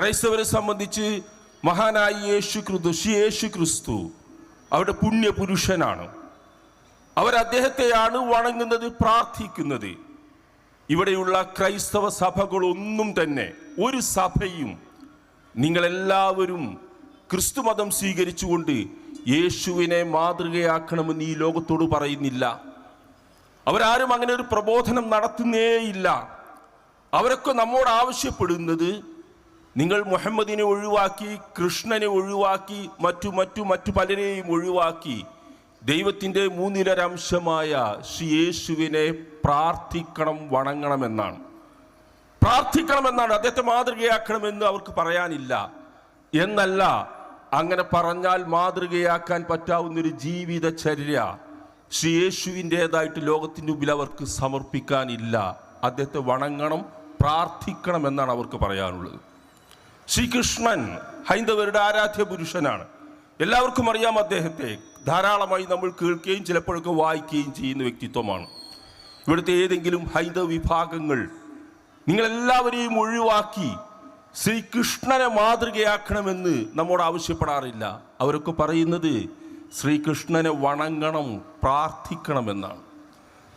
ക്രൈസ്തവരെ സംബന്ധിച്ച് മഹാനായ യേശു ക്രിസ്തു യേശു ക്രിസ്തു അവരുടെ പുണ്യപുരുഷനാണ്. അവർ അദ്ദേഹത്തെയാണ് വണങ്ങുന്നത് പ്രാർത്ഥിക്കുന്നത്. ഇവിടെയുള്ള ക്രൈസ്തവ സഭകളൊന്നും തന്നെ ഒരു സഭയും നിങ്ങളെല്ലാവരും ക്രിസ്തു മതം സ്വീകരിച്ചുകൊണ്ട് യേശുവിനെ മാതൃകയാക്കണമെന്ന് ഈ ലോകത്തോട് പറയുന്നില്ല. അവരാരും അങ്ങനെ ഒരു പ്രബോധനം നടത്തുന്നേയില്ല. അവരൊക്കെ നമ്മോട് ആവശ്യപ്പെടുന്നത് നിങ്ങൾ മുഹമ്മദിനെ ഒഴിവാക്കി കൃഷ്ണനെ ഒഴിവാക്കി മറ്റു മറ്റു മറ്റു പലരെയും ഒഴിവാക്കി. ദൈവത്തിന്റെ മൂന്നിലൊരംശമായ ശ്രീ യേശുവിനെ പ്രാർത്ഥിക്കണം വണങ്ങണമെന്നാണ്. പ്രാർത്ഥിക്കണമെന്നാണ്. അദ്ദേഹത്തെ മാതൃകയാക്കണമെന്ന് അവർക്ക് പറയാനില്ല. എന്നല്ല അങ്ങനെ പറഞ്ഞാൽ മാതൃകയാക്കാൻ പറ്റാവുന്നൊരു ജീവിതചര്യ ശ്രീ യേശുവിന്റേതായിട്ട് ലോകത്തിന്റെ മുമ്പിൽ അവർക്ക് സമർപ്പിക്കാനില്ല. അദ്ദേഹത്തെ വണങ്ങണം പ്രാർത്ഥിക്കണം എന്നാണ് അവർക്ക് പറയാനുള്ളത്. ശ്രീകൃഷ്ണൻ ഹൈന്ദവരുടെ ആരാധ്യ പുരുഷനാണ്. എല്ലാവർക്കും അറിയാം അദ്ദേഹത്തെ. ധാരാളമായി നമ്മൾ കേൾക്കുകയും ചിലപ്പോഴൊക്കെ വായിക്കുകയും ചെയ്യുന്ന വ്യക്തിത്വമാണ്. ഇവിടുത്തെ ഏതെങ്കിലും ഹൈന്ദവ വിഭാഗങ്ങൾ നിങ്ങളെല്ലാവരെയും ഒഴിവാക്കി ശ്രീകൃഷ്ണനെ മാതൃകയാക്കണമെന്ന് നമ്മോട് ആവശ്യപ്പെടാറില്ല. അവരൊക്കെ പറയുന്നത് ശ്രീകൃഷ്ണനെ വണങ്ങണം പ്രാർത്ഥിക്കണമെന്നാണ്.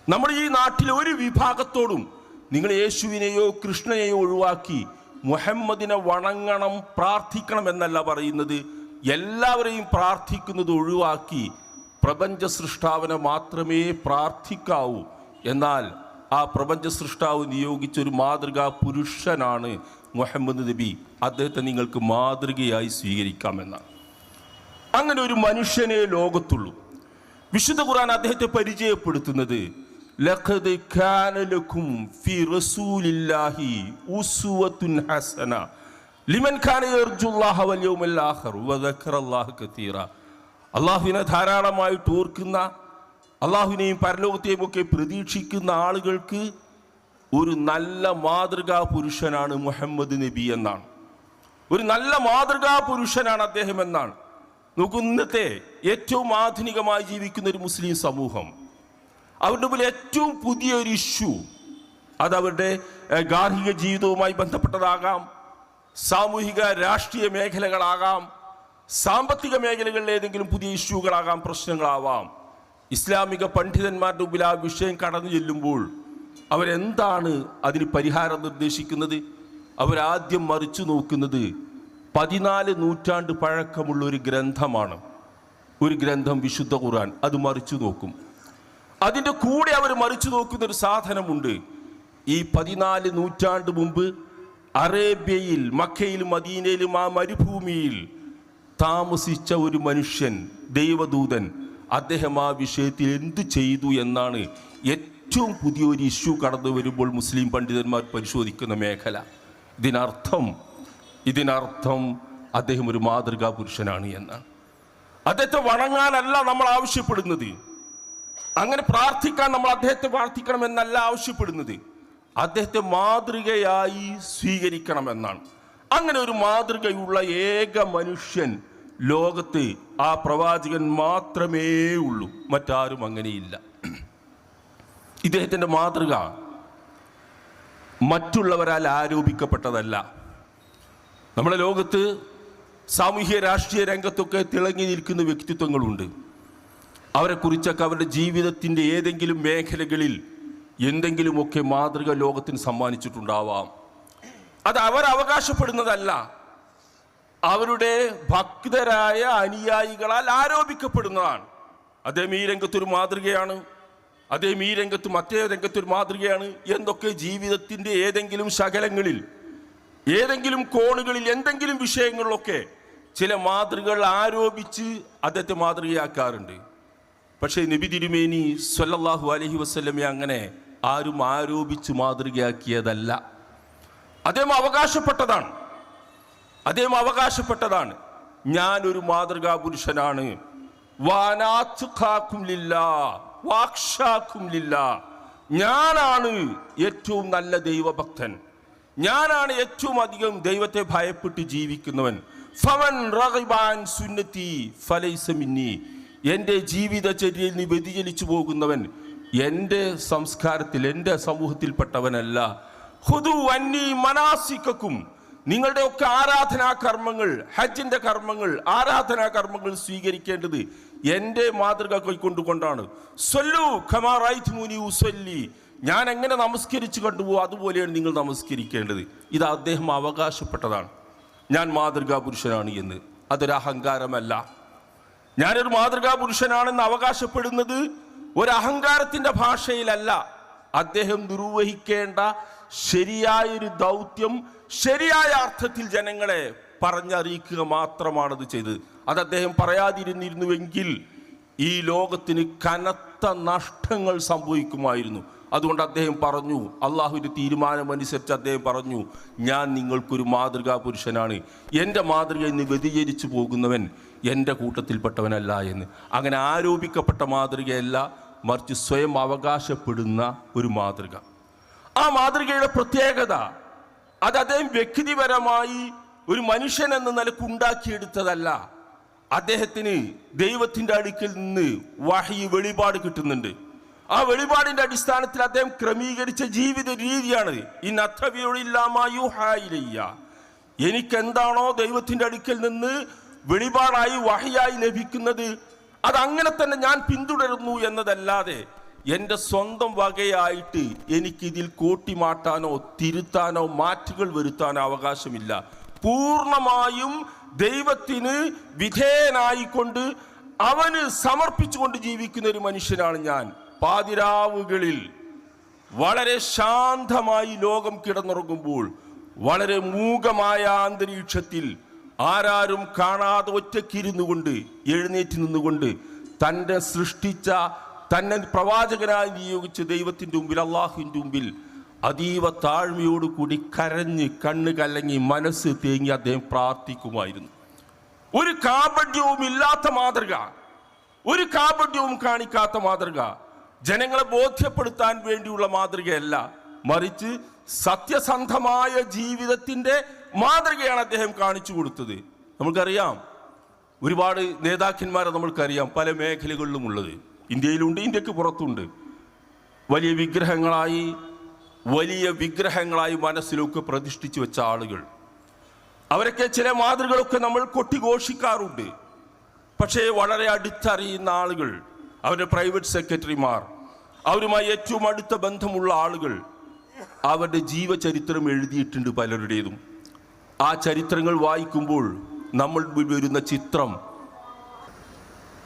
നമ്മുടെ ഈ നാട്ടിലെ ഒരു വിഭാഗത്തോടും നിങ്ങൾ യേശുവിനെയോ കൃഷ്ണനെയോ ഒഴിവാക്കി മുഹമ്മദിനെ വണങ്ങണം പ്രാർത്ഥിക്കണം എന്നല്ല പറയുന്നത്. എല്ലാവരെയും പ്രാർത്ഥിക്കുന്നത് ഒഴിവാക്കി പ്രപഞ്ച സൃഷ്ടാവിനെ മാത്രമേ പ്രാർത്ഥിക്കാവൂ. എന്നാൽ ആ പ്രപഞ്ച സൃഷ്ടാവ് നിയോഗിച്ചൊരു മാതൃകാ പുരുഷനാണ് മുഹമ്മദ് നബി. അദ്ദേഹത്തെ നിങ്ങൾക്ക് മാതൃകയായി സ്വീകരിക്കാമെന്നാണ്. അങ്ങനെ ഒരു മനുഷ്യനെ ലോകത്തുള്ളൂ. വിശുദ്ധ ഖുർആൻ അദ്ദേഹത്തെ പരിചയപ്പെടുത്തുന്നത് ലഖദ് കാന ലക്കും ഫി റസൂലില്ലാഹി ഉസ്വത്തുൻ ഹസന ലിമൻ കാന യർജുല്ലാഹ വൽ യൗമൽ ആഖിർ വ ദക്കറല്ലാഹ കതീറ അള്ളാഹുവിനെ ധാരാളമായി ഓർക്കുന്ന അള്ളാഹുവിനെയും പരലോകത്തെയും ഒക്കെ പ്രതീക്ഷിക്കുന്ന ആളുകൾക്ക് ഒരു നല്ല മാതൃകാ പുരുഷനാണ് മുഹമ്മദ് നബി എന്നാണ്. ഒരു നല്ല മാതൃകാ പുരുഷനാണ് അദ്ദേഹം എന്നാണ്. നോക്കൂ ഇന്നത്തെ ഏറ്റവും ആധുനികമായി ജീവിക്കുന്ന ഒരു മുസ്ലിം സമൂഹം അവരുടെ മുമ്പിൽ ഏറ്റവും പുതിയ ഒരു ഇഷ്യൂ അത് അവരുടെ ഗാർഹിക ജീവിതവുമായി ബന്ധപ്പെട്ടതാകാം. സാമൂഹിക രാഷ്ട്രീയ മേഖലകളാകാം. സാമ്പത്തിക മേഖലകളിലെ ഏതെങ്കിലും പുതിയ ഇഷ്യൂകളാകാം പ്രശ്നങ്ങളാവാം. ഇസ്ലാമിക പണ്ഡിതന്മാരുടെ മുമ്പിൽ ആ വിഷയം കടന്നു ചെല്ലുമ്പോൾ അവരെന്താണ് അതിന് പരിഹാരം നിർദ്ദേശിക്കുന്നത്? അവരാദ്യം മറിച്ചു നോക്കുന്നത് പതിനാല് നൂറ്റാണ്ട് പഴക്കമുള്ള ഒരു ഗ്രന്ഥമാണ്. ഒരു ഗ്രന്ഥം വിശുദ്ധ ഖുർആൻ. അത് മറിച്ചു നോക്കും. അതിന്റെ കൂടെ അവർ മറിച്ചു നോക്കുന്ന ഒരു സാധനമുണ്ട്. ഈ പതിനാല് നൂറ്റാണ്ട് മുമ്പ് അറേബ്യയിൽ മക്കയിലും മദീനയിലും ആ മരുഭൂമിയിൽ താമസിച്ച ഒരു മനുഷ്യൻ ദൈവദൂതൻ അദ്ദേഹം ആ വിഷയത്തിൽ എന്തു ചെയ്തു എന്നാണ് ഏറ്റവും പുതിയൊരു ഇഷ്യൂ കടന്നു വരുമ്പോൾ മുസ്ലിം പണ്ഡിതന്മാർ പരിശോധിക്കുന്ന മേഖല. ഇതിനർത്ഥം ഇതിനർത്ഥം അദ്ദേഹം ഒരു മാതൃകാ പുരുഷനാണ് എന്നാണ്. അദ്ദേഹത്തെ വണങ്ങാനല്ല നമ്മൾ ആവശ്യപ്പെടുന്നത്. അങ്ങനെ പ്രാർത്ഥിക്കാൻ നമ്മൾ അദ്ദേഹത്തെ പ്രാർത്ഥിക്കണം എന്നല്ല ആവശ്യപ്പെടുന്നത്. അദ്ദേഹത്തെ മാതൃകയായി സ്വീകരിക്കണമെന്നാണ് അങ്ങനെ ഒരു മാതൃകയുള്ള ഏക മനുഷ്യൻ ലോകത്ത് ആ പ്രവാചകൻ മാത്രമേ ഉള്ളൂ. മറ്റാരും അങ്ങനെയില്ല. ഇദ്ദേഹത്തിന്റെ മാതൃക മറ്റുള്ളവരാൽ ആരോപിക്കപ്പെട്ടതല്ല. നമ്മുടെ ലോകത്ത് സാമൂഹ്യ രാഷ്ട്രീയ രംഗത്തൊക്കെ തിളങ്ങി നിൽക്കുന്ന വ്യക്തിത്വങ്ങളുണ്ട്. അവരെക്കുറിച്ചൊക്കെ അവരുടെ ജീവിതത്തിന്റെ ഏതെങ്കിലും മേഖലകളിൽ എന്തെങ്കിലുമൊക്കെ മാതൃക ലോകത്തിന് സമ്മാനിച്ചിട്ടുണ്ടാവാം. അത് അവർ അവകാശപ്പെടുന്നതല്ല. അവരുടെ ഭക്തരായ അനുയായികളാൽ ആരോപിക്കപ്പെടുന്നതാണ്. അദ്ദേഹം ഈ രംഗത്തൊരു മാതൃകയാണ്. അദ്ദേഹം ഈ രംഗത്ത് മറ്റേ രംഗത്തൊരു മാതൃകയാണ്. എന്തൊക്കെ ജീവിതത്തിന്റെ ഏതെങ്കിലും ശകലങ്ങളിൽ ഏതെങ്കിലും കോണുകളിൽ എന്തെങ്കിലും വിഷയങ്ങളിലൊക്കെ ചില മാതൃകകൾ ആരോപിച്ച് അദ്ദേഹത്തെ മാതൃകയാക്കാറുണ്ട്. പക്ഷേ നബി തിരുമേനി സ്വല്ലല്ലാഹു അലഹി വസ്ലമെ അങ്ങനെ ആരും ആരോപിച്ച് മാതൃകയാക്കിയതല്ല. അദ്ദേഹം അവകാശപ്പെട്ടതാണ്. അദ്ദേഹം അവകാശപ്പെട്ടതാണ്. ഞാനൊരു മാതൃകാ പുരുഷനാണ്. ഞാനാണ് ഏറ്റവും നല്ല ദൈവഭക്തൻ. ഞാനാണ് ഏറ്റവും അധികം ദൈവത്തെ ഭയപ്പെട്ട് ജീവിക്കുന്നവൻ. ഫവൻ സുന്നത്തി ഫലൈസ മിന്നി. എന്റെ ജീവിതചര്യയിൽ നീ വ്യതിചലിച്ചു പോകുന്നവൻ എന്റെ സംസ്കാരത്തിൽ എന്റെ സമൂഹത്തിൽപ്പെട്ടവനല്ല. ഹുദു വന്നി മനാസിക്കും നിങ്ങളുടെ ഒക്കെ ആരാധനാ കർമ്മങ്ങൾ ഹജ്ജിന്റെ കർമ്മങ്ങൾ ആരാധനാ കർമ്മങ്ങൾ സ്വീകരിക്കേണ്ടത് എന്റെ മാതൃക കൈക്കൊണ്ടുകൊണ്ടാണ്. സൊല്ലു ഖമാറായി മുനി ഉസല്ലി. ഞാൻ എങ്ങനെ നമസ്കരിച്ചു കണ്ടുപോകും അതുപോലെയാണ് നിങ്ങൾ നമസ്കരിക്കേണ്ടത്. ഇത് അദ്ദേഹം അവകാശപ്പെട്ടതാണ്. ഞാൻ മാതൃകാ പുരുഷനാണ് എന്ന്. അതൊരു അഹങ്കാരമല്ല ഞാനൊരു മാതൃകാ പുരുഷനാണെന്ന് അവകാശപ്പെടുന്നത് ഒരു അഹങ്കാരത്തിന്റെ ഭാഷയിലല്ല. അദ്ദേഹം നിർവഹിക്കേണ്ട ശരിയായൊരു ദൗത്യം ശരിയായ അർത്ഥത്തിൽ ജനങ്ങളെ പറഞ്ഞറിയിക്കുക മാത്രമാണത് ചെയ്തത്. അത് അദ്ദേഹം പറയാതിരുന്നിരുന്നുവെങ്കിൽ ഈ ലോകത്തിന് കനത്ത നഷ്ടങ്ങൾ സംഭവിക്കുമായിരുന്നു. അതുകൊണ്ട് അദ്ദേഹം പറഞ്ഞു അള്ളാഹുവിന്റെ തീരുമാനമനുസരിച്ച് അദ്ദേഹം പറഞ്ഞു ഞാൻ നിങ്ങൾക്കൊരു മാതൃകാ പുരുഷനാണ്. എന്റെ മാതൃകയിൽ നിന്ന് വ്യതിചരിച്ചു പോകുന്നവൻ എന്റെ കൂട്ടത്തിൽപ്പെട്ടവനല്ല എന്ന്. അങ്ങനെ ആരോപിക്കപ്പെട്ട മാതൃകയല്ല മറിച്ച് സ്വയം അവകാശപ്പെടുന്ന ഒരു മാതൃക. ആ മാതൃകയുടെ പ്രത്യേകത അത് അദ്ദേഹം വ്യക്തിപരമായി ഒരു മനുഷ്യൻ എന്ന നിലയ്ക്ക് ഉണ്ടാക്കിയെടുത്തതല്ല. അദ്ദേഹത്തിന് ദൈവത്തിന്റെ അടുക്കിൽ നിന്ന് വഹി വെളിപാട് കിട്ടുന്നുണ്ട്. ആ വെളിപാടിന്റെ അടിസ്ഥാനത്തിൽ അദ്ദേഹം ക്രമീകരിച്ച ജീവിത രീതിയാണ്. ഈ നത്തവിയൊഴില്ലാമായുഹായില്ല എനിക്കെന്താണോ ദൈവത്തിന്റെ അടുക്കൽ നിന്ന് വെളിപാടായി വഹിയായി ലഭിക്കുന്നത് അത് അങ്ങനെ തന്നെ ഞാൻ പിന്തുടരുന്നു എന്നതല്ലാതെ എന്റെ സ്വന്തം വകയായിട്ട് എനിക്കിതിൽ കൂട്ടിമാട്ടാനോ തിരുത്താനോ മാറ്റുകൾ വരുത്താനോ അവകാശമില്ല. പൂർണമായും ദൈവത്തിന് വിധേയനായിക്കൊണ്ട് അവന് സമർപ്പിച്ചുകൊണ്ട് ജീവിക്കുന്ന ഒരു മനുഷ്യനാണ് ഞാൻ. പാതിരാവുകളിൽ വളരെ ശാന്തമായി ലോകം കിടന്നുറങ്ങുമ്പോൾ വളരെ മൂകമായ അന്തരീക്ഷത്തിൽ ആരാരും കാണാതെ ഒറ്റയ്ക്കിരുന്നു കൊണ്ട് എഴുന്നേറ്റ് നിന്നുകൊണ്ട് തന്റെ സൃഷ്ടിച്ച തന്നെ പ്രവാചകനായി നിയോഗിച്ച ദൈവത്തിന്റെ മുമ്പിൽ അള്ളാഹുവിന്റെ മുമ്പിൽ അതീവ താഴ്മയോടുകൂടി കരഞ്ഞ് കണ്ണ് കലങ്ങി മനസ്സ് തേങ്ങി അദ്ദേഹം പ്രാർത്ഥിക്കുമായിരുന്നു. ഒരു കാപഢ്യവും ഇല്ലാത്ത മാതൃക ഒരു കാപഢ്യവും കാണിക്കാത്ത മാതൃക ജനങ്ങളെ ബോധ്യപ്പെടുത്താൻ വേണ്ടിയുള്ള മാതൃകയല്ല. മറിച്ച് സത്യസന്ധമായ ജീവിതത്തിന്റെ മാതൃകയാണ് അദ്ദേഹം കാണിച്ചു കൊടുത്തത്. നമുക്കറിയാം ഒരുപാട് നേതാക്കന്മാരെ നമ്മൾക്കറിയാം പല മേഖലകളിലും ഉള്ളത്. ഇന്ത്യയിലുണ്ട് ഇന്ത്യയ്ക്ക് പുറത്തുണ്ട്. വലിയ വിഗ്രഹങ്ങളായി വലിയ വിഗ്രഹങ്ങളായി മനസ്സിലൊക്കെ പ്രതിഷ്ഠിച്ചു വെച്ച ആളുകൾ. അവരൊക്കെ ചില മാതൃകളൊക്കെ നമ്മൾ കൊട്ടിഘോഷിക്കാറുണ്ട്. പക്ഷേ വളരെ അടുത്തറിയുന്ന ആളുകൾ അവരുടെ പ്രൈവറ്റ് സെക്രട്ടറിമാർ അവരുമായി ഏറ്റവും അടുത്ത ബന്ധമുള്ള ആളുകൾ അവരുടെ ജീവചരിത്രം എഴുതിയിട്ടുണ്ട് പലരുടേതും. ആ ചരിത്രങ്ങൾ വായിക്കുമ്പോൾ നമ്മൾ വരുന്ന ചിത്രം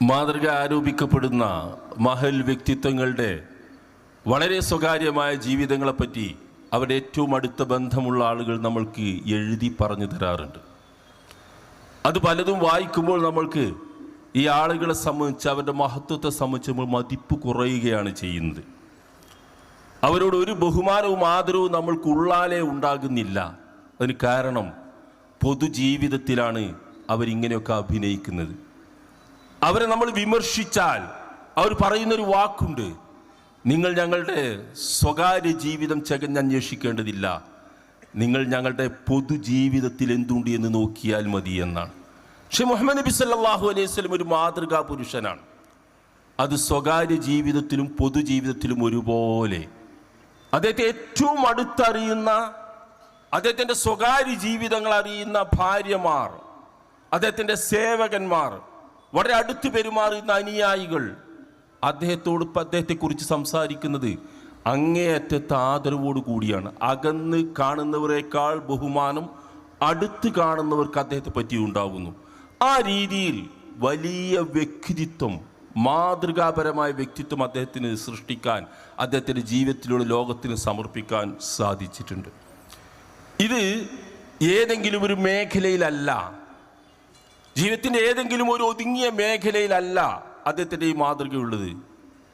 മാതൃക ആരോപിക്കപ്പെടുന്ന മഹൽ വ്യക്തിത്വങ്ങളുടെ വളരെ സ്വകാര്യമായ ജീവിതങ്ങളെപ്പറ്റി അവരുടെ ഏറ്റവും അടുത്ത ബന്ധമുള്ള ആളുകൾ നമ്മൾക്ക് എഴുതി പറഞ്ഞു തരാറുണ്ട്. അത് പലതും വായിക്കുമ്പോൾ നമ്മൾക്ക് ഈ ആളുകളെ സംബന്ധിച്ച് അവരുടെ മഹത്വത്തെ സംബന്ധിച്ച് നമ്മൾ മതിപ്പ് കുറയുകയാണ് ചെയ്യുന്നത്. അവരോട് ഒരു ബഹുമാനവും ആദരവും നമ്മൾക്ക് ഉള്ളാലേ ഉണ്ടാകുന്നില്ല. അതിന് കാരണം പൊതുജീവിതത്തിലാണ് അവരിങ്ങനെയൊക്കെ അഭിനയിക്കുന്നത്. അവരെ നമ്മൾ വിമർശിച്ചാൽ അവർ പറയുന്നൊരു വാക്കുണ്ട് നിങ്ങൾ ഞങ്ങളുടെ സ്വകാര്യ ജീവിതം ചകഞ്ഞന്വേഷിക്കേണ്ടതില്ല നിങ്ങൾ ഞങ്ങളുടെ പൊതുജീവിതത്തിൽ എന്തുണ്ട് എന്ന് നോക്കിയാൽ മതി എന്നാണ്. പക്ഷെ മുഹമ്മദ് നബി സല്ലല്ലാഹു അലൈഹി വസല്ലം ഒരു മാതൃകാ പുരുഷനാണ്. അത് സ്വകാര്യ ജീവിതത്തിലും പൊതുജീവിതത്തിലും ഒരുപോലെ അദ്ദേഹത്തെ ഏറ്റവും അടുത്തറിയുന്ന അദ്ദേഹത്തിന്റെ സ്വകാര്യ ജീവിതങ്ങൾ അറിയുന്ന ഭാര്യമാർ അദ്ദേഹത്തിന്റെ സേവകന്മാർ വളരെ അടുത്ത് പെരുമാറുന്ന അനുയായികൾ. അദ്ദേഹത്തോട് അദ്ദേഹത്തെക്കുറിച്ച് സംസാരിക്കുന്നത് അങ്ങേയറ്റത്തെ ആദരവോട് കൂടിയാണ്. അകന്ന് കാണുന്നവരെക്കാൾ ബഹുമാനം അടുത്ത് കാണുന്നവർക്ക് അദ്ദേഹത്തെ പറ്റി ഉണ്ടാകുന്നു ആ രീതിയിൽ വലിയ വ്യക്തിത്വം മാതൃകാപരമായ വ്യക്തിത്വം അദ്ദേഹത്തിന് സൃഷ്ടിക്കാൻ അദ്ദേഹത്തിന്റെ ജീവിതത്തിലൂടെ ലോകത്തിന് സമർപ്പിക്കാൻ സാധിച്ചിട്ടുണ്ട്. ഇത് ഏതെങ്കിലും ഒരു മേഖലയിലല്ല. ജീവിതത്തിന്റെ ഏതെങ്കിലും ഒരു ഒതുങ്ങിയ മേഖലയിലല്ല അദ്ദേഹത്തിന്റെ ഈ മാതൃകയുള്ളത്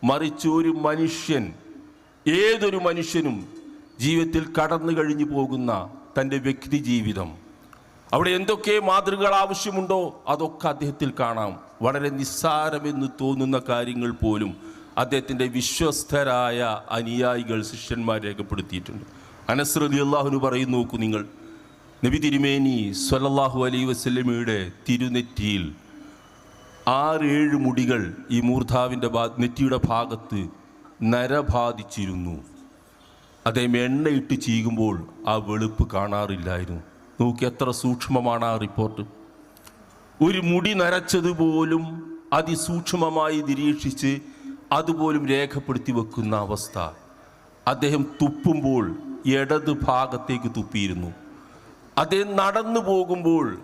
മറിച്ച് ഒരു മനുഷ്യൻ ഏതൊരു മനുഷ്യനും ജീവിതത്തിൽ കടന്നു കഴിഞ്ഞു പോകുന്ന തന്റെ വ്യക്തി ജീവിതം. അവിടെ എന്തൊക്കെ മാതൃകകൾ ആവശ്യമുണ്ടോ അതൊക്കെ അദ്ദേഹത്തിൽ കാണാം. വളരെ നിസ്സാരമെന്ന് തോന്നുന്ന കാര്യങ്ങൾ പോലും അദ്ദേഹത്തിന്റെ വിശ്വസ്തരായ അനുയായികൾ ശിഷ്യന്മാർ രേഖപ്പെടുത്തിയിട്ടുണ്ട്. അനസ്രതി അള്ളാഹുന് പറയുന്നു നോക്കൂ നിങ്ങൾ നബി തിരുമേനി സ്വല്ലല്ലാഹു അലൈ വസ്ലമിയുടെ തിരുനെറ്റിയിൽ ആറ് ഏഴ് മുടികൾ ഈ മൂർധാവിന്റെ നെറ്റിയുടെ ഭാഗത്ത് നരബാധിച്ചിരുന്നു അദ്ദേഹം എണ്ണയിട്ട് ചീകുമ്പോൾ ആ വെളുപ്പ് കാണാറില്ലായിരുന്നു. നോക്കി എത്ര സൂക്ഷ്മമാണ് ആ റിപ്പോർട്ട്. ഒരു മുടി നരച്ചതുപോലും അതിസൂക്ഷ്മമായി നിരീക്ഷിച്ച് അതുപോലും രേഖപ്പെടുത്തി വെക്കുന്ന അവസ്ഥ. അദ്ദേഹം തുപ്പുമ്പോൾ ഇടത് ഭാഗത്തേക്ക് തുപ്പിയിരുന്നു. അദ്ദേഹം നടന്നു പോകുമ്പോൾ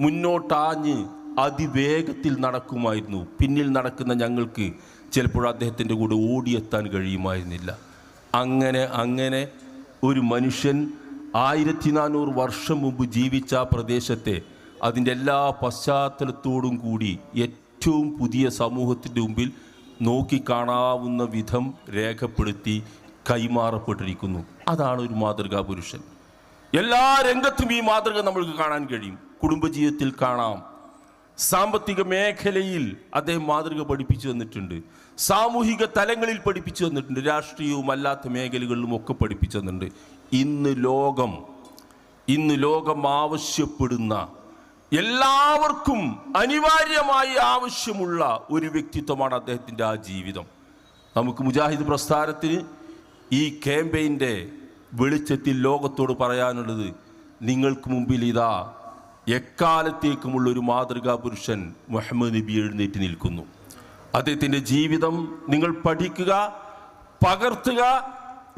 മുന്നോട്ടാഞ്ഞ് അതിവേഗത്തിൽ നടക്കുമായിരുന്നു. പിന്നിൽ നടക്കുന്ന ഞങ്ങൾക്ക് ചിലപ്പോൾ അദ്ദേഹത്തിന്റെ കൂടെ ഓടിയെത്താൻ കഴിയുമായിരുന്നില്ല. അങ്ങനെ അങ്ങനെ ഒരു മനുഷ്യൻ ആയിരത്തി നാനൂറ് വർഷം മുമ്പ് ജീവിച്ച ആ പ്രദേശത്തെ അതിന്റെ എല്ലാ പശ്ചാത്തലത്തോടും കൂടി ഏറ്റവും പുതിയ സമൂഹത്തിന്റെ മുമ്പിൽ നോക്കിക്കാണാവുന്ന വിധം രേഖപ്പെടുത്തി കൈമാറപ്പെട്ടിരിക്കുന്നു. അതാണ് ഒരു മാതൃകാ പുരുഷൻ. എല്ലാ രംഗത്തും ഈ മാതൃക നമ്മൾക്ക് കാണാൻ കഴിയും. കുടുംബജീവിതത്തിൽ കാണാം. സാമ്പത്തിക മേഖലയിൽ അദ്ദേഹം മാതൃക പഠിപ്പിച്ചു തന്നിട്ടുണ്ട്. സാമൂഹിക തലങ്ങളിൽ പഠിപ്പിച്ചു തന്നിട്ടുണ്ട്. രാഷ്ട്രീയവും അല്ലാത്ത മേഖലകളിലും ഒക്കെ പഠിപ്പിച്ചു തന്നിട്ടുണ്ട്. ഇന്ന് ലോകം ഇന്ന് ലോകം ആവശ്യപ്പെടുന്ന എല്ലാവർക്കും അനിവാര്യമായി ആവശ്യമുള്ള ഒരു വ്യക്തിത്വമാണ് അദ്ദേഹത്തിന്റെ ആ ജീവിതം. നമുക്ക് മുജാഹിദ് പ്രസ്ഥാനത്തിന് ഈ ക്യാമ്പയിന്റെ വെളിച്ചത്തിൽ ലോകത്തോട് പറയാനുള്ളത് നിങ്ങൾക്ക് മുമ്പിൽ ഇതാ എക്കാലത്തേക്കുമുള്ള ഒരു മാതൃകാ പുരുഷൻ മുഹമ്മദ് നബി എഴുന്നേറ്റ് നിൽക്കുന്നു. അദ്ദേഹത്തിന്റെ ജീവിതം നിങ്ങൾ പഠിക്കുക പകർത്തുക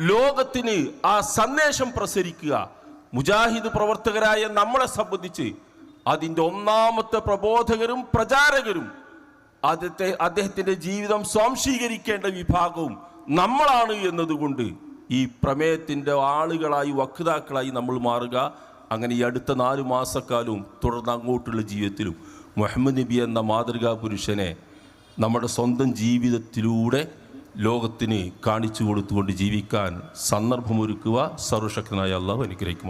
ലോകത്തിന് ആ സന്ദേശം പ്രസരിക്കുക. മുജാഹിദ് പ്രവർത്തകരായ നമ്മളെ സംബന്ധിച്ച് അതിന്റെ ഒന്നാമത്തെ പ്രബോധകരും പ്രചാരകരും അദ്ദേഹത്തെ അദ്ദേഹത്തിന്റെ ജീവിതം സ്വാംശീകരിക്കേണ്ട വിഭാഗവും നമ്മളാണ് എന്നതുകൊണ്ട് ഈ പ്രമേയത്തിന്റെ ആളുകളായി വക്താക്കളായി നമ്മൾ മാറുക. അങ്ങനെ ഈ അടുത്ത നാല് മാസക്കാലവും തുടർന്ന് അങ്ങോട്ടുള്ള ജീവിതത്തിലും മുഹമ്മദ് നബി എന്ന മാതൃകാ പുരുഷനെ നമ്മുടെ സ്വന്തം ജീവിതത്തിലൂടെ ലോകത്തിന് കാണിച്ചു കൊടുത്തുകൊണ്ട് ജീവിക്കാൻ സന്ദർഭമൊരുക്കുക. സർവശക്തനായ അള്ളാഹു അനുഗ്രഹിക്കുമാർ